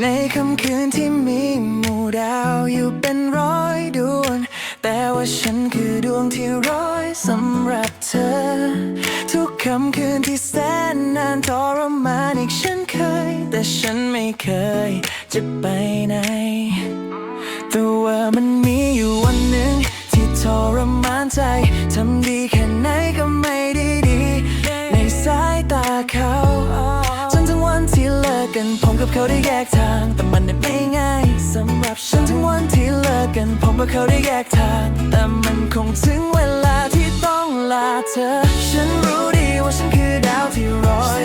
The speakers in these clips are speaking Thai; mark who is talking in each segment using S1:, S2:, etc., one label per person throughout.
S1: ในค่ำคืนที่มีหมู่ดาวอยู่เป็นร้อยดวง แต่ว่าฉันคือดวงที่ร้อยสำหรับเธอ ทุกค่ำคืนที่แสนนานทรมานอีกฉันเคย แต่ฉันไม่เคยจะไปไหนแต่ว่ามันมี เขาได้แยกทาง แต่มันนั้นไม่ง่ายสำหรับฉันถึงวันที่เลิกกัน ผมกับเขาได้แยกทาง แต่มันคงถึงเวลาที่ต้องลาเธอ ฉันรู้ดีว่าฉันคือดาวที่รอย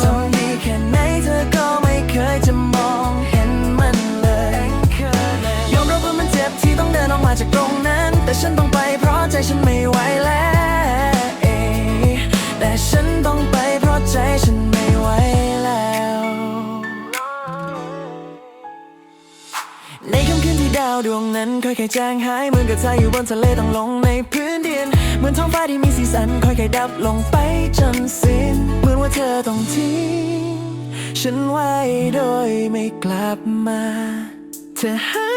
S1: ทำดีแค่ไหนเธอก็ไม่เคยจะมองเห็นมันเลย ยอมรับว่ามันเจ็บที่ต้องเดินออกมาจากตรงนั้น แต่ฉันต้องไปเพราะใจฉันไม่ไหวแล้วาวดวงนั้นค่อยๆจางหายเหมือนกับทรายอยู่บนทะเลต้องลงในพื้นดิน เหมือนท้องฟ้าที่มีสีสันค่อยๆดับลงไปจนสิ้น เหมือนว่าเธอต้องทิ้งฉันไว้โดยไม่กลับมา เธอหา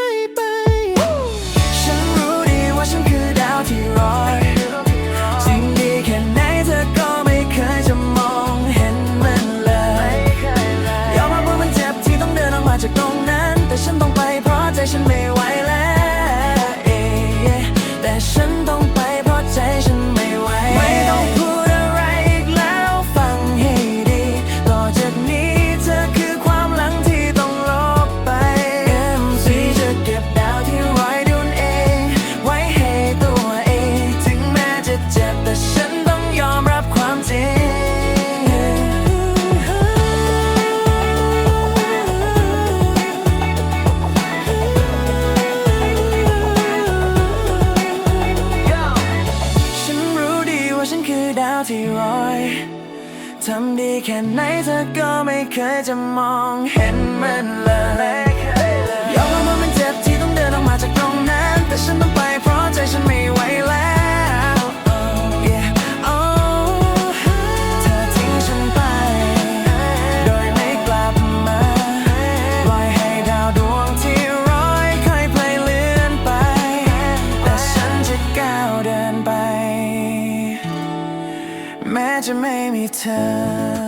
S1: ือดาวที่ลอยทำดีแค่ไหนเธอก็ไม่เคยจะมองเห็นมันเลย time